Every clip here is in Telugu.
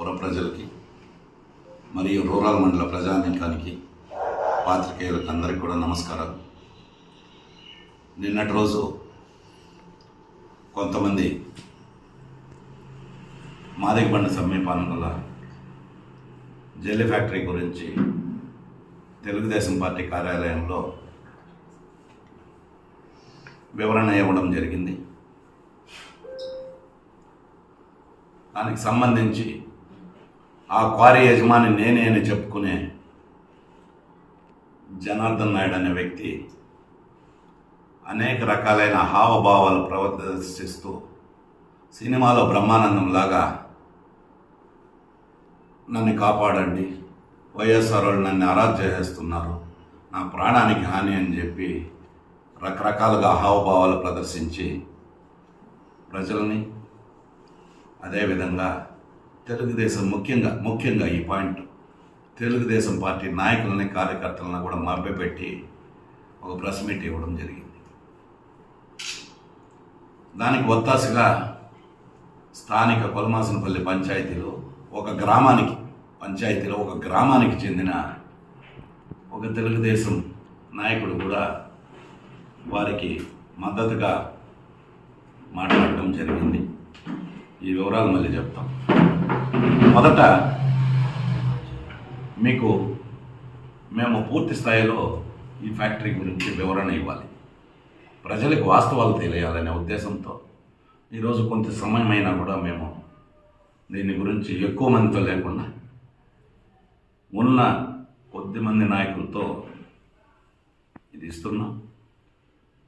పుర ప్రజలకి మరియు రూరల్ మండల ప్రజానీకానికి పాత్రికేయులకు అందరికీ కూడా నమస్కారాలు. నిన్నటి రోజు కొంతమంది మాదిగబండ సమీపానుల జెల్లీ ఫ్యాక్టరీ గురించి తెలుగుదేశం పార్టీ కార్యాలయంలో వివరణ ఇవ్వడం జరిగింది. దానికి సంబంధించి ఆ క్వారీ యజమాని నేనే అని చెప్పుకునే జనార్దన్ నాయుడు అనే వ్యక్తి అనేక రకాలైన హావభావాలు ప్రదర్శిస్తూ సినిమాలో బ్రహ్మానందం లాగా నన్ను కాపాడండి. వైఎస్ఆర్ వాళ్ళు నన్ను అరాజ్ చేస్తున్నారు నా ప్రాణానికి హాని అని చెప్పి రకరకాలుగా హావభావాలు ప్రదర్శించి ప్రజల్ని అదేవిధంగా తెలుగుదేశం ముఖ్యంగా ముఖ్యంగా ఈ పాయింట్. తెలుగుదేశం పార్టీ నాయకులని కార్యకర్తలను కూడా మభ్యపెట్టి ఒక ప్రెస్ మీట్ ఇవ్వడం జరిగింది. దానికి ఒత్తాసుగా స్థానిక కొలమాసనపల్లి పంచాయతీలో ఒక గ్రామానికి పంచాయతీలో ఒక గ్రామానికి చెందిన ఒక తెలుగుదేశం నాయకుడు కూడా వారికి మద్దతుగా మాట్లాడటం జరిగింది. ఈ వివరాలు మళ్ళీ చెప్తాం. మొదట మీకు మేము పూర్తి స్థాయిలో ఈ ఫ్యాక్టరీ గురించి వివరణ ఇవ్వాలి. ప్రజలకు వాస్తవాలు తెలియాలనే ఉద్దేశంతో ఈరోజు కొంత సమయమైనా కూడా మేము దీని గురించి ఎక్కువ మందితో లేకుండా ఉన్న కొద్ది మంది నాయకులతో ఇది ఇస్తున్నాం.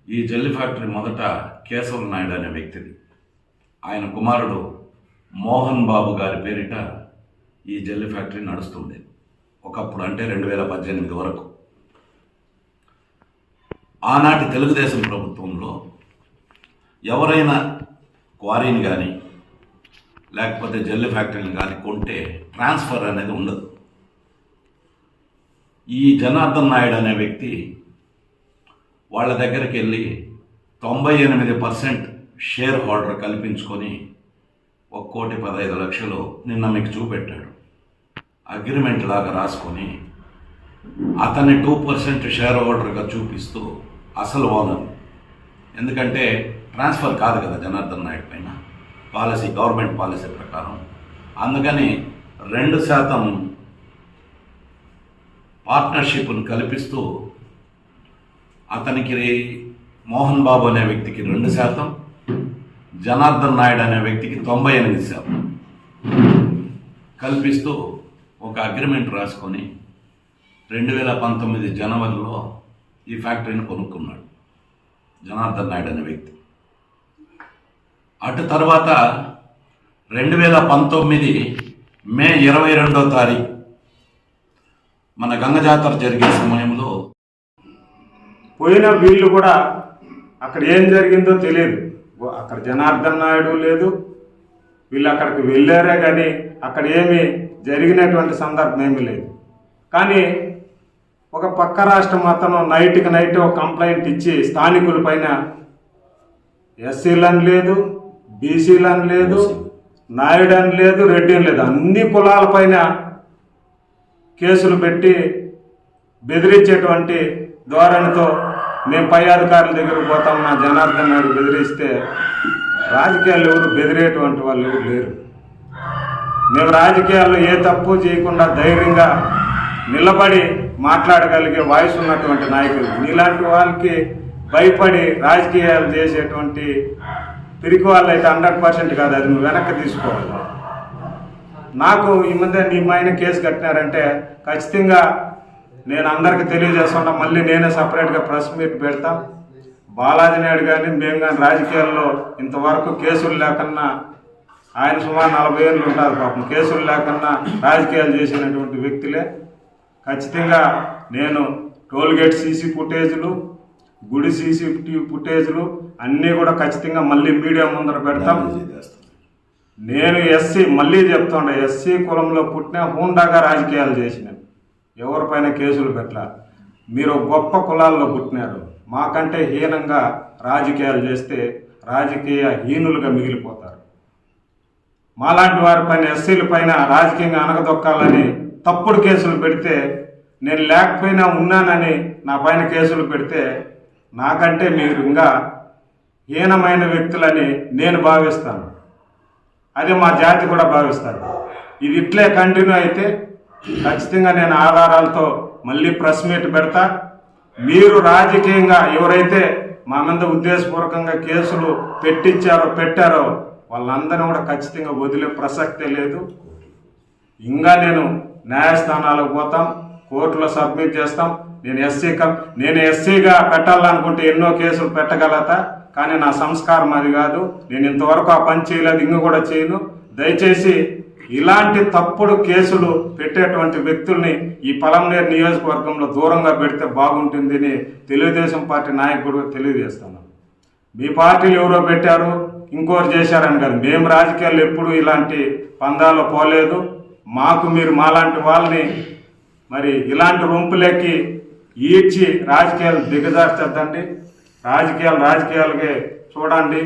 ఈ జల్లి ఫ్యాక్టరీ మొదట కేశవ నాయుడు అనే వ్యక్తిది. ఆయన కుమారుడు మోహన్ బాబు గారి పేరిట ఈ జెల్లీ ఫ్యాక్టరీ నడుస్తుంది. ఒకప్పుడు అంటే రెండు వేల పద్దెనిమిది వరకు. ఆనాటి తెలుగుదేశం ప్రభుత్వంలో ఎవరైనా క్వారీని కానీ లేకపోతే జెల్లి ఫ్యాక్టరీని కానీ కొంటే ట్రాన్స్ఫర్ అనేది ఉండదు. ఈ జనార్దన్ నాయుడు అనే వ్యక్తి వాళ్ళ దగ్గరికి వెళ్ళి తొంభై ఎనిమిది పర్సెంట్ షేర్ హోల్డర్ కల్పించుకొని ఒక కోటి పదహైదు లక్షలు నిన్న మీకు చూపెట్టాడు. అగ్రిమెంట్ లాగా రాసుకొని అతన్ని టూ పర్సెంట్ షేర్ హోల్డర్గా చూపిస్తూ అసలు ఓనర్ ఎందుకంటే ట్రాన్స్ఫర్ కాదు కదా జనార్దన్ నాయుడు పైన. పాలసీ గవర్నమెంట్ పాలసీ ప్రకారం. అందుకని రెండు శాతం పార్ట్నర్షిప్ను కల్పిస్తూ అతనికి మోహన్ బాబు అనే వ్యక్తికి రెండు శాతం జనార్దన్ నాయుడు అనే వ్యక్తికి తొంభై ఎనిమిది శాతం. కల్పిస్తూ ఒక అగ్రిమెంట్ రాసుకొని రెండు వేల పంతొమ్మిది జనవరిలో ఈ ఫ్యాక్టరీని కొనుక్కున్నాడు జనార్దన్ నాయుడు అనే వ్యక్తి. అటు తర్వాత రెండు వేల పంతొమ్మిది మే ఇరవై రెండో తారీఖు మన గంగ జాతర జరిగే సమయంలో పోయిన వీళ్ళు కూడా అక్కడ ఏం జరిగిందో తెలియదు. అక్కడ జనార్దన్ నాయుడు లేదు. వీళ్ళు అక్కడికి వెళ్ళారే కానీ అక్కడ ఏమి జరిగినటువంటి సందర్భం ఏమీ లేదు. కానీ ఒక పక్క రాష్ట్రం అతను నైట్కి నైట్ ఒక కంప్లైంట్ ఇచ్చి స్థానికుల పైన ఎస్సీలని లేదు బీసీలని లేదు నాయుడు అని లేదు రెడ్డి అని లేదు. అన్ని కులాల పైన కేసులు పెట్టి బెదిరించేటువంటి ధోరణితో మేము పై అధికారుల దగ్గరకు పోతాం నా జనార్దన్ నాయుడు బెదిరిస్తే రాజకీయాలు ఎవరు బెదిరేటువంటి వాళ్ళు ఎవరు లేరు. మేము రాజకీయాల్లో ఏ తప్పు చేయకుండా ధైర్యంగా నిలబడి మాట్లాడగలిగే వాయిస్ ఉన్నటువంటి నాయకులు. నీలాంటి వాళ్ళకి భయపడి రాజకీయాలు చేసేటువంటి పిరికి వాళ్ళు అయితే హండ్రెడ్ పర్సెంట్ కాదు అది నువ్వు వెనక్కి తీసుకోవాలి. నాకు ఈ మధ్య నీ పైన కేసు కట్టినారంటే ఖచ్చితంగా నేను అందరికి తెలియజేస్తున్నా మళ్ళీ నేనే సపరేట్గా ప్రెస్ మీట్ పెడతా. బాలాజీ నాయుడు కానీ మేము కానీ రాజకీయాల్లో ఇంతవరకు కేసులు లేకన్నా ఆయన సుమారు నలభై ఏళ్ళు ఉంటారు పాపం. కేసులు లేకన్నా రాజకీయాలు చేసినటువంటి వ్యక్తులే. ఖచ్చితంగా నేను టోల్గేట్ సీసీ ఫుటేజ్లు గుడి సీసీ ఫుటేజ్లు అన్నీ కూడా ఖచ్చితంగా మళ్ళీ మీడియా ముందర పెడతాం. నేను ఎస్సీ మళ్ళీ చెప్తుండే ఎస్సీ కులంలో పుట్టిన హూండాగా రాజకీయాలు చేసిన ఎవరిపైన కేసులు పెట్టాలి? మీరు గొప్ప కులాల్లో పుట్టినారు. మాకంటే హీనంగా రాజకీయాలు చేస్తే రాజకీయ హీనులుగా మిగిలిపోతారు. మాలాంటి వారి పైన ఎస్సీల పైన రాజకీయంగా అనగదొక్కాలని తప్పుడు కేసులు పెడితే నేను లేకపోయినా ఉన్నానని నా పైన కేసులు పెడితే నాకంటే మీరు ఇంకా హీనమైన వ్యక్తులని నేను భావిస్తాను. అదే మా జాతి కూడా భావిస్తారు. ఇది ఇట్లే కంటిన్యూ అయితే ఖచ్చితంగా నేను ఆధారాలతో మళ్ళీ ప్రెస్ మీట్ పెడతా. మీరు రాజకీయంగా ఎవరైతే మా మీద ఉద్దేశపూర్వకంగా కేసులు పెట్టించారో పెట్టారో వాళ్ళందరినీ కూడా ఖచ్చితంగా వదిలే ప్రసక్తే లేదు. ఇంకా నేను న్యాయస్థానాలకు పోతాం కోర్టులో సబ్మిట్ చేస్తాం. నేను ఎస్సీ నేను ఎస్సీగా పెట్టాలనుకుంటే ఎన్నో కేసులు పెట్టగలతా కానీ నా సంస్కారం అది కాదు. నేను ఇంతవరకు ఆ పని చేయలేదు ఇంక కూడా చేయను. దయచేసి ఇలాంటి తప్పుడు కేసులు పెట్టేటువంటి వ్యక్తుల్ని ఈ పలంనేరు నియోజకవర్గంలో దూరంగా పెడితే బాగుంటుందని తెలుగుదేశం పార్టీ నాయకుడు తెలియజేస్తాను మీ పార్టీలు ఎవరో పెట్టారు ఇంకోరు చేశారని కాదు. మేము రాజకీయాలు ఎప్పుడు ఇలాంటి పందాలు పోలేదు. మాకు మీరు మాలాంటి వాళ్ళని మరి ఇలాంటి రొంపులెక్కి ఈడ్చి రాజకీయాలు దిగజార్చద్దండి. రాజకీయాలు రాజకీయాలకే చూడండి.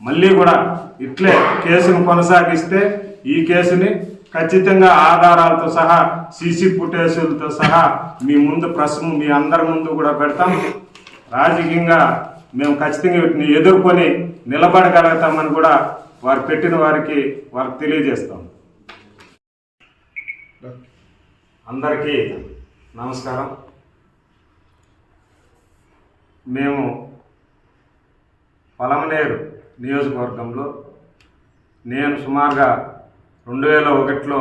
మళ్ళీ కూడా ఇట్లే కేసును కొనసాగిస్తే ఈ కేసుని ఖచ్చితంగా ఆధారాలతో సహా సీసీ ఫుటేజీలతో సహా మీ ముందు ప్రశ్న మీ అందరి ముందు కూడా పెడతాం. రాజకీయంగా మేము ఖచ్చితంగా వీటిని ఎదుర్కొని నిలబడగలుగుతామని కూడా వారు పెట్టిన వారికి వారికి తెలియజేస్తాం. అందరికీ నమస్కారం. మేము పలమనేరు నియోజకవర్గంలో నేను సుమారుగా రెండు వేల ఒకటిలో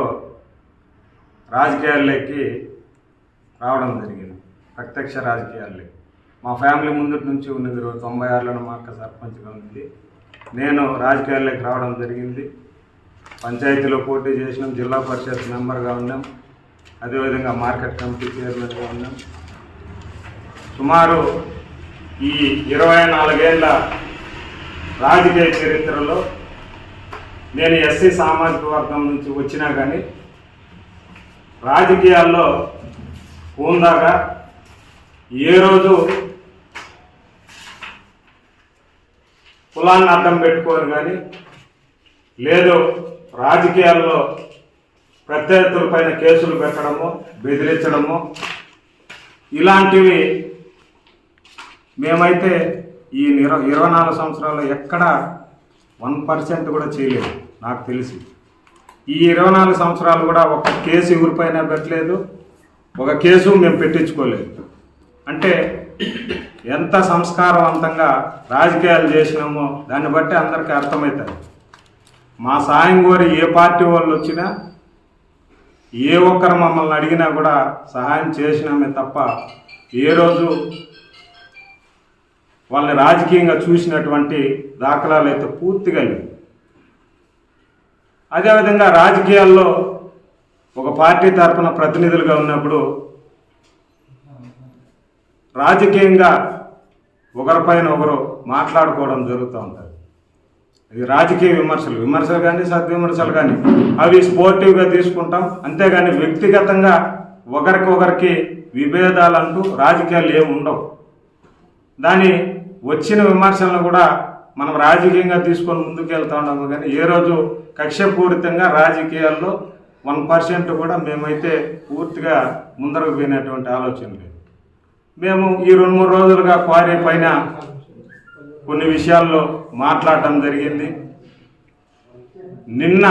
రాజకీయాల్లోకి రావడం జరిగింది. ప్రత్యక్ష రాజకీయాల్లోకి. మా ఫ్యామిలీ ముందు నుంచి ఉన్నది తొంభై ఆరులో మా అక్క సర్పంచ్గా ఉంది. నేను రాజకీయాల్లోకి రావడం జరిగింది. పంచాయతీలో పోటీ చేసినాం జిల్లా పరిషత్ మెంబర్గా ఉన్నాం. అదేవిధంగా మార్కెట్ కమిటీ చైర్మన్గా ఉన్నాం. సుమారు ఈ ఇరవై నాలుగేళ్ళ రాజకీయ చరిత్రలో నేను ఎస్సీ సామాజిక వర్గం నుంచి వచ్చినా కానీ రాజకీయాల్లో ఉందాగా ఏ రోజు కులాన్ని అర్థం పెట్టుకోరు కానీ లేదు రాజకీయాల్లో ప్రత్యర్థులపైన కేసులు పెట్టడము బెదిరించడము ఇలాంటివి మేమైతే ఈ ఇరవై ఇరవై నాలుగు సంవత్సరాల్లో ఎక్కడ వన్ పర్సెంట్ కూడా చేయలేదు నాకు తెలిసి. ఈ ఇరవై నాలుగు సంవత్సరాలు కూడా ఒక కేసు ఎవరిపైన పెట్టలేదు ఒక కేసు మేము పెట్టించుకోలేదు. అంటే ఎంత సంస్కారవంతంగా రాజకీయాలు చేసినామో దాన్ని బట్టి అందరికీ అర్థమవుతుంది మా సాయం కోరి ఏ పార్టీ వాళ్ళు వచ్చినా ఏ ఒక్కరు మమ్మల్ని అడిగినా కూడా సహాయం చేసినామే తప్ప ఏ రోజు వాళ్ళని రాజకీయంగా చూసినటువంటి దాఖలాలు అయితే పూర్తిగా లేవు అదేవిధంగా రాజకీయాల్లో ఒక పార్టీ తరఫున ప్రతినిధులుగా ఉన్నప్పుడు రాజకీయంగా ఒకరిపైన ఒకరు మాట్లాడుకోవడం జరుగుతూ ఉంటుంది. ఇది రాజకీయ విమర్శలు. విమర్శలు కానీ సద్విమర్శలు కానీ అవి స్పోర్టివ్గా తీసుకుంటాం. అంతేగాని వ్యక్తిగతంగా ఒకరికి ఒకరికి విభేదాలు అంటూ రాజకీయాలు ఏమి ఉండవు. దాని వచ్చిన విమర్శలను కూడా మనం రాజకీయంగా తీసుకొని ముందుకెళ్తా ఉన్నాము. కానీ ఏ రోజు కక్షపూరితంగా రాజకీయాల్లో వన్ పర్సెంట్ కూడా మేమైతే పూర్తిగా ముందరకు పోయినటువంటి ఆలోచన లేదు. మేము ఈ రెండు మూడు రోజులుగా క్వారీ పైన కొన్ని విషయాల్లో మాట్లాడటం జరిగింది. నిన్న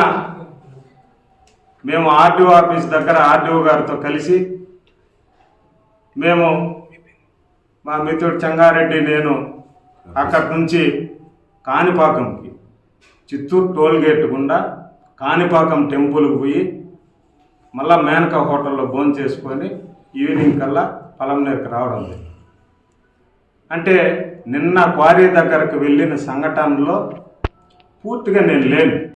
మేము ఆర్టీఓ ఆఫీస్ దగ్గర ఆర్టీఓ గారితో కలిసి మేము మా మిత్రుడు చంగారెడ్డి నేను అక్కడి నుంచి కాణిపాకంకి. చిత్తూరు టోల్ గేట్ గుండా కాణిపాకం టెంపుల్కి పోయి మళ్ళా మేనకా హోటల్లో భోజనం చేసుకొని ఈవినింగ్ కల్లా పలంనేరుకి రావడం అంటే నిన్న క్వారీ దగ్గరకు వెళ్ళిన సంఘటనలో పూర్తిగా నేను లేను.